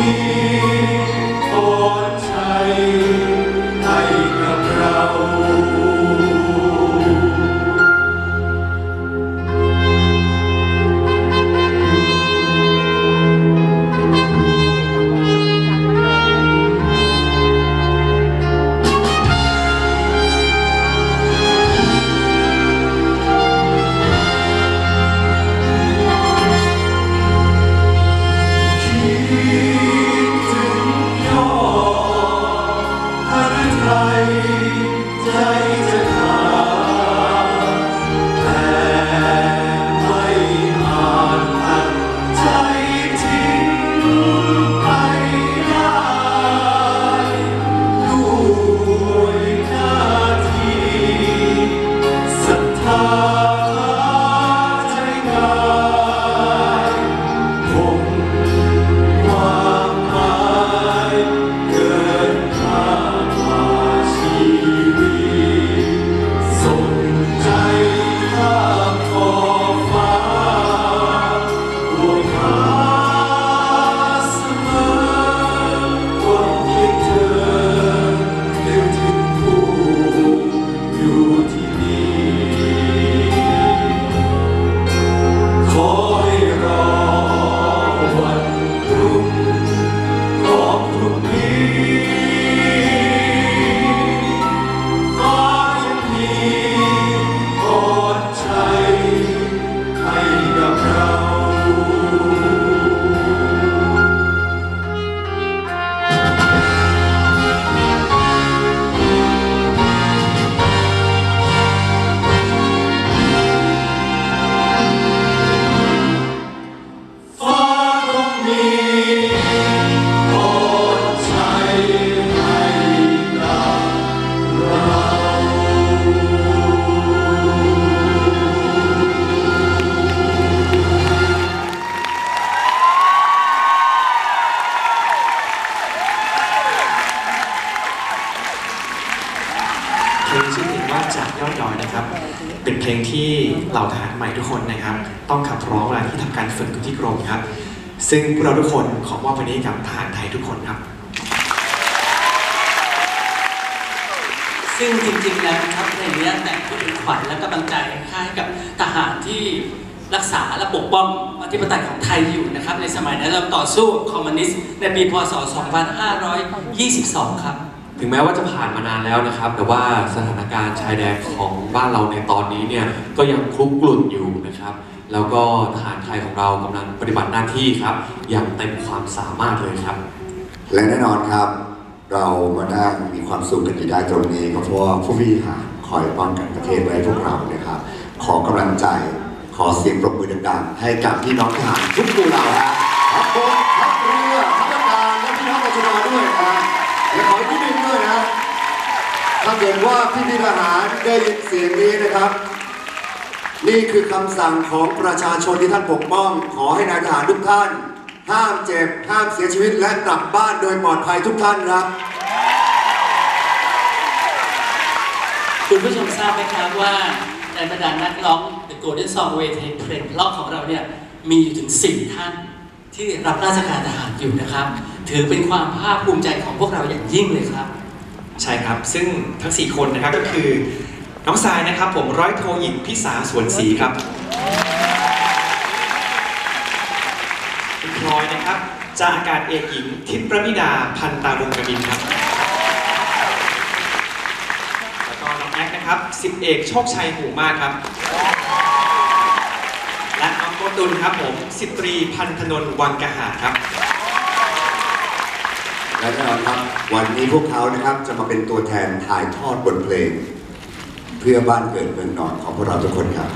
mim. ยอดดอยนะครับ เป็นเพลงที่เหล่าทหารใหม่ทุกคนนะครับ ต้องขับร้องเวลาที่ทำการฝึกที่กรมครับ ซึ่งพวกเราทุกคนขอมอบวันนี้กับทหารไทยทุกคนครับ ซึ่งจริงๆแล้วนะครับเพลงนี้แต่งเพื่อเป็นขวัญและกำลังใจให้กับทหารที่รักษาและปกป้องอธิปไตยของไทยอยู่นะครับ ในสมัยนั้นเราต่อสู้คอมมิวนิสต์ในปีพศ 2522 ครับ ถึงแม้ว่าจะผ่านมานานแล้วนะครับ แต่ว่าสถานการณ์ชายแดนของบ้านเราในตอนนี้เนี่ยก็ยังคลุกกลุ่นอยู่นะครับ แล้วก็ทหารไทยของเรากำลังปฏิบัติหน้าที่ครับ อย่างเต็มความสามารถเลยครับ และแน่นอนครับ เรามาได้มีความสุขกันอยู่ได้ตรงนี้ก็เพราะว่าผู้บริหารคอยป้องกันประเทศไว้พวกเรานะครับ ขอกำลังใจขอเสียงปรบมือดังๆให้กับพี่น้องทหารทุกตัวเราฮะทัพบกทัพเรือทัพอากาศและพี่น้องประชาชนด้วยนะและขอที่ดินด้วยนะ ถ้าเกิดว่าพี่พี่ทหารได้ยินเสียงนี้นะครับ นี่คือคำสั่งของประชาชนที่ท่านปกป้อง ขอให้นายทหารทุกท่าน ห้ามเจ็บ ห้ามเสียชีวิตและกลับบ้านโดยปลอดภัยทุกท่านครับ คุณผู้ชมทราบไหมครับว่าในบรรดานักร้อง The Golden Song เวทีเพลงล็อกของเราเนี่ยมีอยู่ถึง4ท่านที่รับราชการทหารอยู่นะครับ ถือเป็นความภาคภูมิใจของพวกเราอย่างยิ่งเลยครับ ใช่ครับ ซึ่งทั้ง 4 คนนะครับก็คือ น้องทรายนะครับ ผมร้อยโทหญิงพิสาสวนศรีครับคุณพลอยนะครับจ่าอากาศเอกหญิงทิพย์ประมิดาพันตารุงกบินครับแล้วก็น้องแอ๊กนะครับสิบเอกโชคชัยหูมากครับ และน้องโกตุลครับผมสิบตรีพันธนนวังกหาครับ และแน่นอนครับวันนี้พวกเขานะครับจะมาเป็นตัวแทนถ่ายทอดบทเพลง เพื่อบ้านเกิดเมืองนอนของพวกเราทุกคนครับ